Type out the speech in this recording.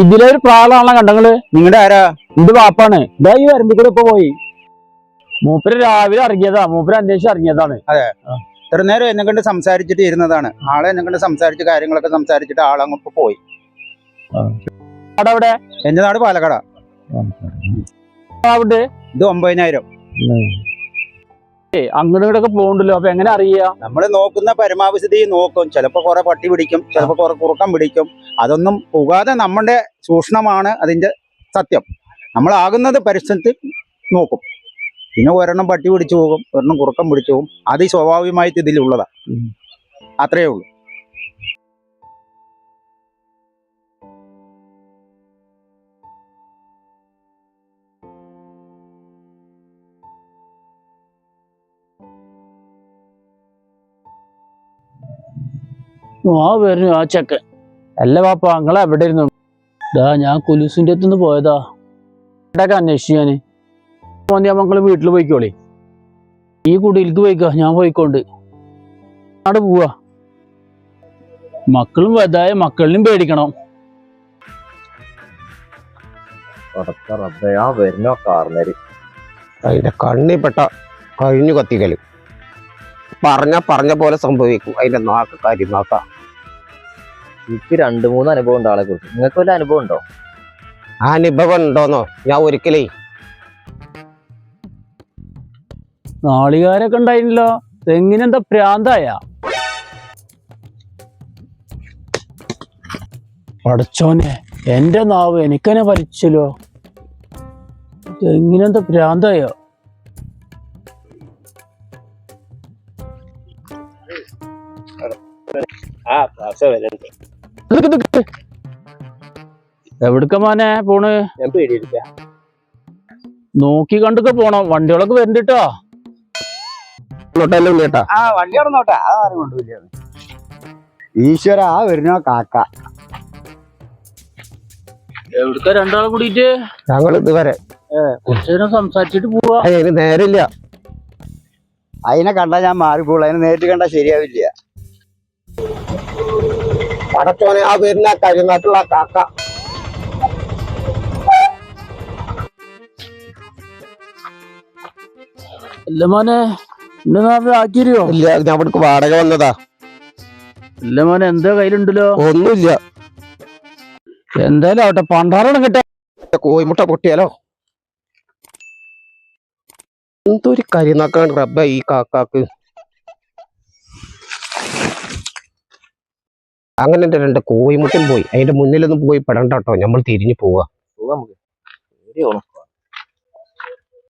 ഇതിലൊരു പ്രാളാണല്ലോ കണ്ടങ്ങൾ. നിങ്ങളുടെ ആരാ? എന്ത് വാപ്പാണ്. ഇതാ ഈ വരമ്പിക്കൂടെ ഇപ്പൊ പോയി. മൂപ്പര് രാവിലെ ഇറങ്ങിയതാ. മൂപ്പര് അന്വേഷിച്ച് ഇറങ്ങിയതാണ്. അതെ. ഇത്ര നേരം എന്നെ കണ്ട് സംസാരിച്ചിട്ട് ഇരുന്നതാണ്. ആളെ എന്നെ കണ്ട് സംസാരിച്ച് കാര്യങ്ങളൊക്കെ സംസാരിച്ചിട്ട് ആളങ്ങോട്ട് പോയി. അവിടെ എന്റെ നാട് പാലക്കാടാ. ഇത് ഒമ്പതിനായിരം. അങ്ങോട്ട് ഇങ്ങോട്ടൊക്കെ പോകണ്ടല്ലോ അപ്പൊ എങ്ങനെ അറിയാ? നമ്മൾ നോക്കുന്ന പരമാവധി നോക്കും. ചിലപ്പോൾ കുറെ പട്ടി പിടിക്കും ചിലപ്പോൾ കുറെ കുറുക്കം പിടിക്കും. അതൊന്നും പോകാതെ നമ്മുടെ ചൂഷണമാണ് അതിന്റെ സത്യം. നമ്മളാകുന്നത് പരിസരത്ത് നോക്കും. പിന്നെ ഒരെണ്ണം പട്ടി പിടിച്ചു പോകും ഒരെണ്ണം കുറുക്കം പിടിച്ചു പോകും. അത് സ്വാഭാവികമായിട്ട് ഇതിലുള്ളതാ. അത്രേ അത്രയേ ഉള്ളൂ. ആ വരുന്നു ആ ചെക്കൻ. അല്ല പാപ്പ നിങ്ങൾ എവിടെ ഇരുന്നു ഇതാ ഞാൻ കുലുസിന്റെ അടുത്തുനിന്ന് പോയതാ. ഇടയ്ക്ക് അന്വേഷിച്ചു ഞാൻ. മോന്തി വീട്ടിൽ പോയിക്കോളി. ഈ കുടിയിലേക്ക് പോയിക്ക ഞാൻ പോയിക്കോണ്ട്. അവിടെ പോവാ. മക്കളും വലുതായ മക്കളിനും പേടിക്കണം. ആ വരുന്ന അതിന്റെ കണ്ണിപ്പെട്ട കഴിഞ്ഞു കത്തിക്കൽ. പറഞ്ഞ പറഞ്ഞ പോലെ സംഭവിക്കും. അതിന്റെ നാക്ക് കാര്യം നാക്ക. എനിക്ക് രണ്ട് മൂന്ന് അനുഭവം ഉണ്ട് ആളെ കുറിച്ച്. നിങ്ങൾക്ക് വല്ല അനുഭവം ഉണ്ടോ? ആ അനുഭവം ഉണ്ടോന്നോ? ഞാൻ ഒരിക്കലേ നാളികാരൊക്കെ ഉണ്ടായിരുന്നല്ലോ തെങ്ങിനെന്താ പ്രാന്തായ? പടച്ചോനെ എന്റെ നാവ് എനിക്കെന്നെ ഭരിച്ചല്ലോ തെങ്ങിനെന്താ പ്രാന്തായോ? എവിടുക്ക മോനെ പോണ്? ഞാൻ പേടിയില്ല നോക്കി കണ്ടൊക്കെ പോണം. വണ്ടികളൊക്കെ വരണ്ടിട്ടോ? കേട്ടാ? ആ വണ്ടി അവിടെ നോട്ടെ അതാരും കൊണ്ടുപോയില്ല. ഈശ്വര ആ വരുന്ന കാക്ക. എവിടുക്ക രണ്ടാളെ കൂടിയിട്ട്? ഞങ്ങൾ ഇതുവരെ. കുറച്ചു നേരം സംസാരിച്ചിട്ട് പോവാ. നേരില്ല. അതിനെ കണ്ടാൽ ഞാൻ മാറിപ്പോളൂ അതിനെ നേരിട്ട് കണ്ടാൽ ശരിയാവില്ല. പടച്ചോനെ ആ വരുന്ന കരിനാട്ടുള്ള കാക്ക. മോനെ ഇല്ല ഞാൻ വാടക വന്നതാ. ഇല്ല മോനെ എന്തോ കയ്യിലുണ്ടല്ലോ? ഒന്നുമില്ല. എന്തായാലും ആവട്ടെ പണ്ടാറണം കിട്ടാ കോയിമുട്ട പൊട്ടിയാലോ? എന്തൊരു കരിനാക്കാണ് റബ്ബ ഈ കാക്കാക്ക്? അങ്ങനെ എന്റെ രണ്ട് കോയിമുട്ടും പോയി. അതിന്റെ മുന്നിലൊന്നും പോയി പെടണ്ട കേട്ടോ. നമ്മൾ തിരിഞ്ഞു പോവാ. പോവാ നമുക്ക്.